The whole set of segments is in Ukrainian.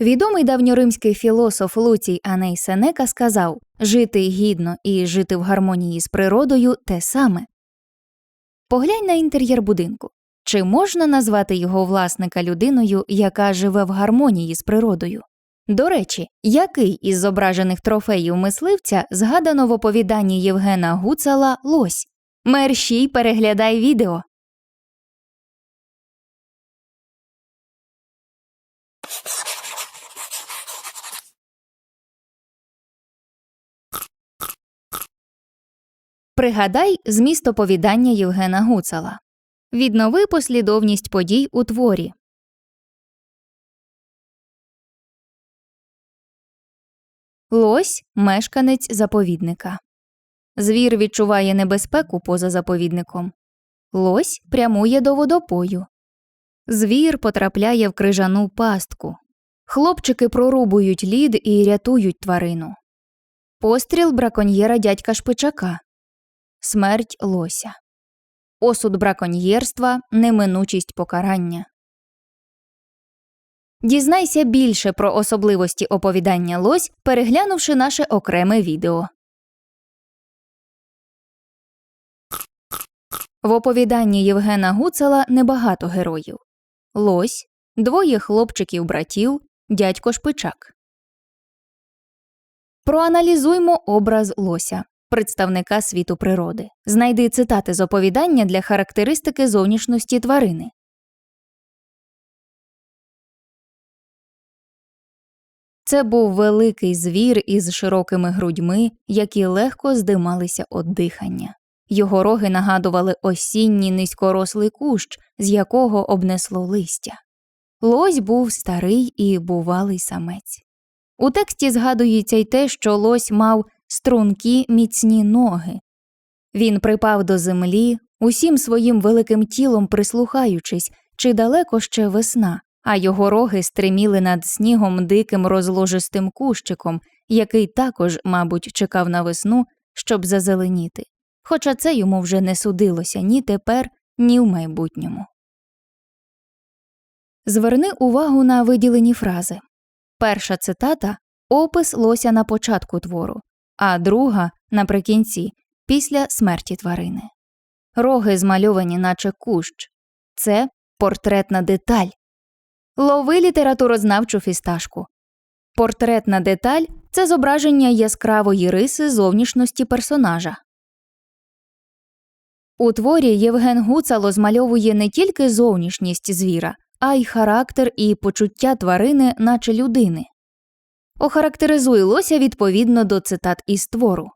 Відомий давньоримський філософ Луцій Аней Сенека сказав жити гідно і жити в гармонії з природою те саме. Поглянь на інтер'єр будинку. Чи можна назвати його власника людиною, яка живе в гармонії з природою? До речі, який із зображених трофеїв мисливця згадано в оповіданні Євгена Гуцала Лось? Мерщій переглядай відео. Пригадай зміст оповідання Євгена Гуцала. Віднови послідовність подій у творі. Лось мешканець заповідника. Звір відчуває небезпеку поза заповідником. Лось прямує до водопою. Звір потрапляє в крижану пастку. Хлопчики прорубують лід і рятують тварину. Постріл браконьєра дядька Шпичака. Смерть лося. Осуд браконьєрства, неминучість покарання. Дізнайся більше про особливості оповідання лось, переглянувши наше окреме відео. В оповіданні Євгена Гуцела небагато героїв Лось, двоє хлопчиків братів, дядько Шпичак. Проаналізуймо образ лося, представника світу природи. Знайди цитати з оповідання для характеристики зовнішності тварини. Це був великий звір із широкими грудьми, які легко здималися від дихання. Його роги нагадували осінній низькорослий кущ, з якого обнесло листя. Лось був старий і бувалий самець. У тексті згадується й те, що лось мав стрункі міцні ноги. Він припав до землі, усім своїм великим тілом прислухаючись, чи далеко ще весна, а його роги стриміли над снігом диким розложистим кущиком, який також, мабуть, чекав на весну, щоб зазеленіти. Хоча це йому вже не судилося ні тепер, ні в майбутньому. Зверни увагу на виділені фрази. Перша цитата опис лося на початку твору, а друга наприкінці, після смерті тварини. Роги змальовані, наче кущ. Це портретна деталь. Лови літературознавчу фісташку. Портретна деталь це зображення яскравої риси зовнішності персонажа. У творі Євген Гуцало змальовує не тільки зовнішність звіра, а й характер і почуття тварини, наче людини. Охарактеризує лося відповідно до цитат із твору.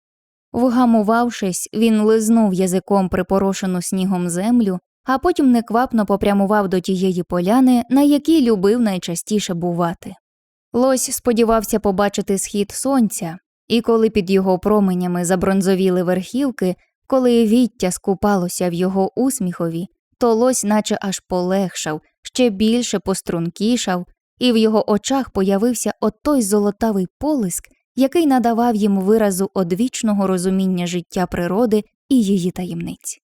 Вгамувавшись, він лизнув язиком припорошену снігом землю, а потім неквапно попрямував до тієї поляни, на якій любив найчастіше бувати. Лось сподівався побачити схід сонця, і коли під його променями забронзовіли верхівки, коли віття скупалося в його усміхові, то лось наче аж полегшав, ще більше пострункішав, і в його очах появився отой золотавий полиск, який надавав їм виразу одвічного розуміння життя природи і її таємниць.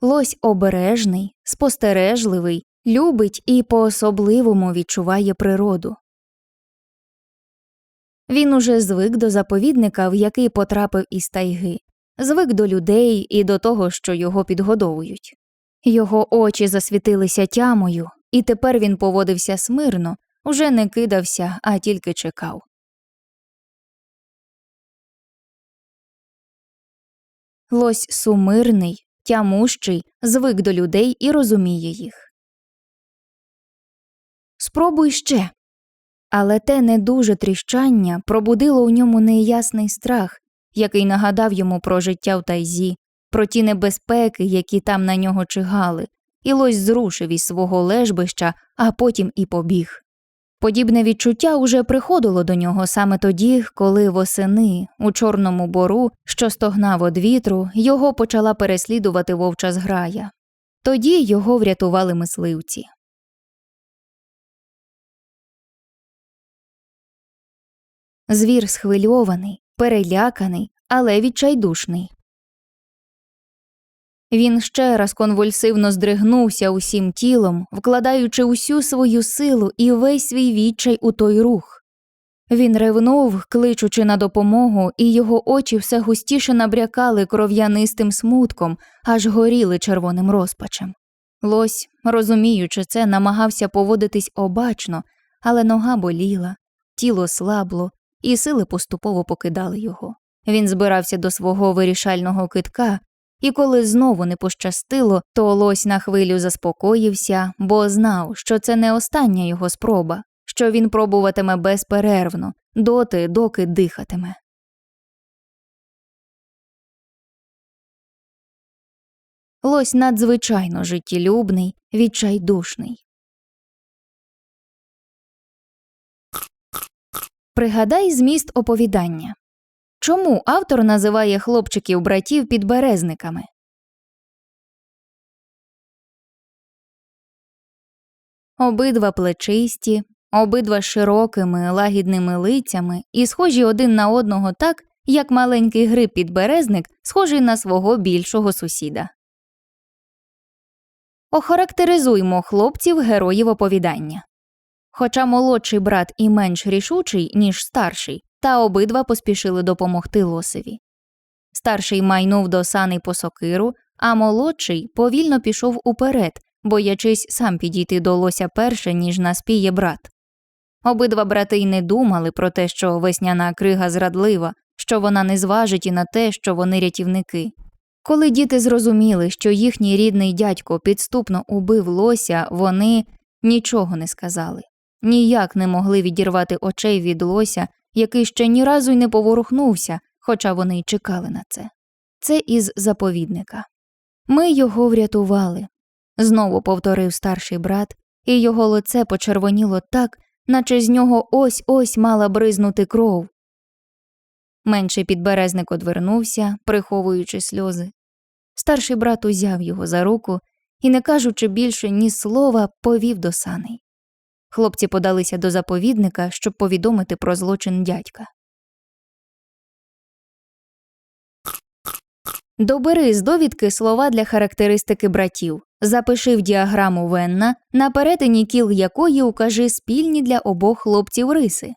Лось обережний, спостережливий, любить і по особливому відчуває природу. Він уже звик до заповідника, в який потрапив із тайги, звик до людей і до того, що його підгодовують. Його очі засвітилися тямою, і тепер він поводився смирно, уже не кидався, а тільки чекав. Лось сумирний, тямущий, звик до людей і розуміє їх. Спробуй ще. Але те недуже тріщання пробудило у ньому неясний страх, який нагадав йому про життя в тайзі, про ті небезпеки, які там на нього чигали, і лось зрушив із свого лежбища, а потім і побіг. Подібне відчуття уже приходило до нього саме тоді, коли восени, у Чорному бору, що стогнав од вітру, його почала переслідувати вовча зграя. Тоді його врятували мисливці. Звір схвильований, переляканий, але відчайдушний. Він ще раз конвульсивно здригнувся усім тілом, вкладаючи усю свою силу і весь свій відчай у той рух. Він ревнув, кличучи на допомогу, і його очі все густіше набрякали кров'янистим смутком, аж горіли червоним розпачем. Лось, розуміючи це, намагався поводитись обачно, але нога боліла, тіло слабло, і сили поступово покидали його. Він збирався до свого вирішального китка, і коли знову не пощастило, то лось на хвилю заспокоївся, бо знав, що це не остання його спроба, що він пробуватиме безперервно, доти, доки дихатиме. Лось надзвичайно життєлюбний, відчайдушний. Пригадай зміст оповідання. Чому автор називає хлопчиків братів підберезниками? Обидва плечисті, обидва широкими лагідними лицями і схожі один на одного так, як маленький гриб підберезник схожий на свого більшого сусіда. Охарактеризуймо хлопців героїв оповідання. Хоча молодший брат і менш рішучий, ніж старший, та обидва поспішили допомогти лосеві. Старший майнув до сани по сокиру, а молодший повільно пішов уперед, боячись сам підійти до лося перше, ніж наспіє брат. Обидва брати й не думали про те, що весняна крига зрадлива, що вона не зважить і на те, що вони рятівники. Коли діти зрозуміли, що їхній рідний дядько підступно убив лося, вони нічого не сказали, ніяк не могли відірвати очей від лося, який ще ні разу й не поворухнувся, хоча вони й чекали на це. Це із заповідника. Ми його врятували, знову повторив старший брат, і його лице почервоніло так, наче з нього ось ось мала бризнути кров. Менший підберезник одвернувся, приховуючи сльози. Старший брат узяв його за руку і, не кажучи більше ні слова, повів до саней. Хлопці подалися до заповідника, щоб повідомити про злочин дядька. Добери з довідки слова для характеристики братів. Запиши в діаграму Венна, на перетині кіл якої укажи спільні для обох хлопців риси.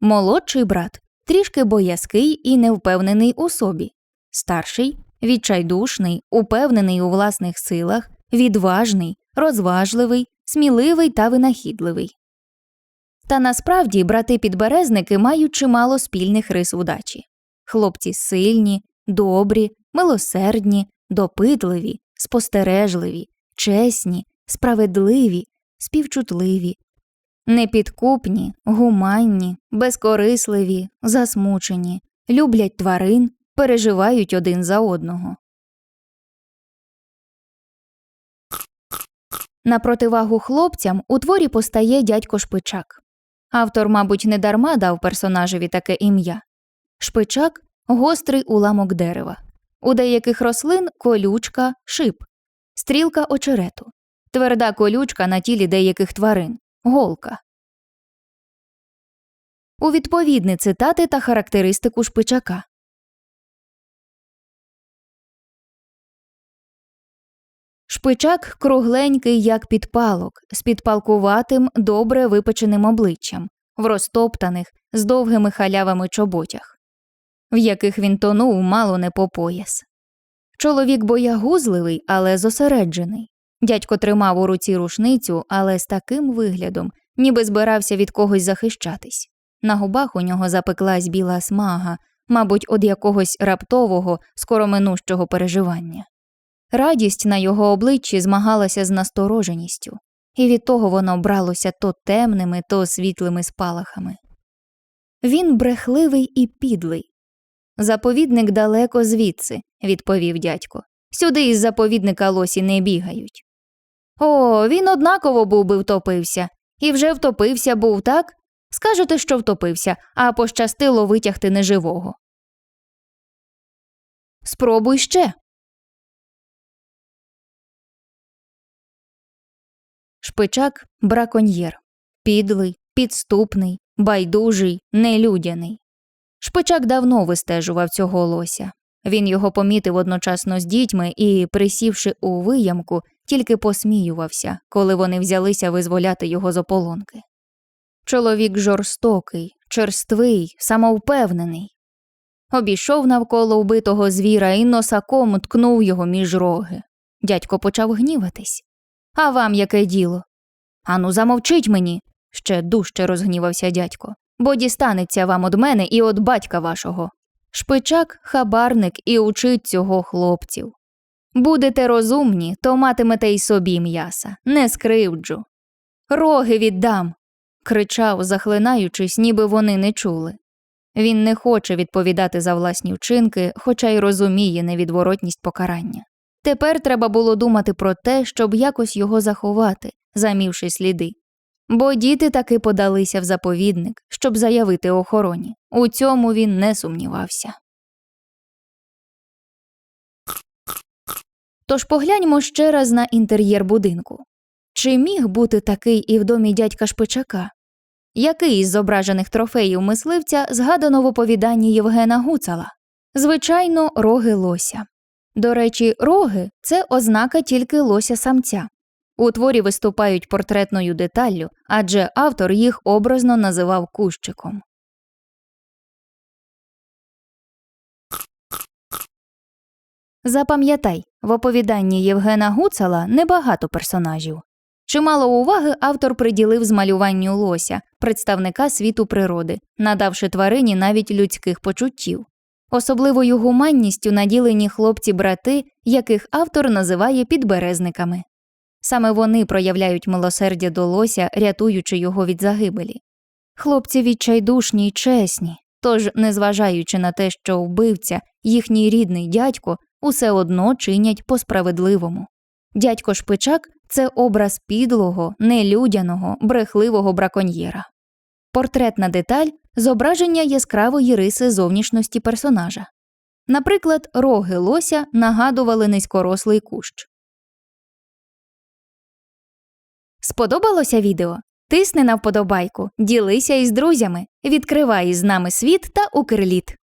Молодший брат трішки боязкий і невпевнений у собі. Старший відчайдушний, упевнений у власних силах, відважний, розважливий, сміливий та винахідливий. Та насправді брати підберезники мають чимало спільних рис удачі. Хлопці сильні, добрі, милосердні, допитливі, спостережливі, чесні, справедливі, співчутливі, непідкупні, гуманні, безкорисливі, засмучені, люблять тварин, переживають один за одного. На противагу хлопцям у творі постає дядько Шпичак. Автор, мабуть, недарма дав персонажеві таке ім'я. Шпичак гострий уламок дерева. У деяких рослин колючка, шип, стрілка очерету, тверда колючка на тілі деяких тварин, голка. У відповідні цитати та характеристику шпичака. Шпичак кругленький, як підпалок, з підпалкуватим, добре випеченим обличчям, в розтоптаних, з довгими халявами чоботях, в яких він тонув мало не по пояс. Чоловік боягузливий, але зосереджений. Дядько тримав у руці рушницю, але з таким виглядом, ніби збирався від когось захищатись. На губах у нього запеклась біла смага, мабуть, од якогось раптового, скороминущого переживання. Радість на його обличчі змагалася з настороженістю, і від того воно бралося то темними, то світлими спалахами. Він брехливий і підлий. Заповідник далеко звідси, відповів дядько. Сюди із заповідника лосі не бігають. О, він однаково був би втопився, і вже втопився був, так? Скажете, що втопився, а пощастило витягти неживого. Спробуй ще. Шпичак браконьєр, підлий, підступний, байдужий, нелюдяний. Шпичак давно вистежував цього лося. Він його помітив одночасно з дітьми і, присівши у виямку, тільки посміювався, коли вони взялися визволяти його з ополонки. Чоловік жорстокий, черствий, самовпевнений. Обійшов навколо вбитого звіра і носаком ткнув його між роги. Дядько почав гніватись. А вам яке діло? Ану, замовчить мені, ще дужче розгнівався дядько, бо дістанеться вам од мене і од батька вашого. Шпичак хабарник і учить цього хлопців. Будете розумні, то матимете й собі м'яса, не скривджу. Роги віддам. кричав, захлинаючись, ніби вони не чули. Він не хоче відповідати за власні вчинки, хоча й розуміє невідворотність покарання. Тепер треба було думати про те, щоб якось його заховати, замівши сліди. Бо діти таки подалися в заповідник, щоб заявити охороні. У цьому він не сумнівався. Тож погляньмо ще раз на інтер'єр будинку. Чи міг бути такий і в домі дядька Шпичака? Який із зображених трофеїв мисливця згадано в оповіданні Євгена Гуцала? Звичайно, роги лося. До речі, роги це ознака тільки лося самця. У творі виступають портретною деталлю, адже автор їх образно називав кущиком. Запам'ятай, в оповіданні Євгена Гуцала небагато персонажів. Чимало уваги автор приділив змалюванню лося, представника світу природи, надавши тварині навіть людських почуттів. Особливою гуманністю наділені хлопці-брати, яких автор називає підберезниками. Саме вони проявляють милосердя до лося, рятуючи його від загибелі. Хлопці відчайдушні й чесні, тож, незважаючи на те, що вбивця, їхній рідний дядько, усе одно чинять по справедливому. Дядько Шпичак це образ підлого, нелюдяного, брехливого браконьєра. Портретна деталь зображення яскравої риси зовнішності персонажа. Наприклад, роги лося нагадували низькорослий кущ. Сподобалося відео? Тисни на вподобайку, ділися із друзями, відкривай із нами світ та Укрліт.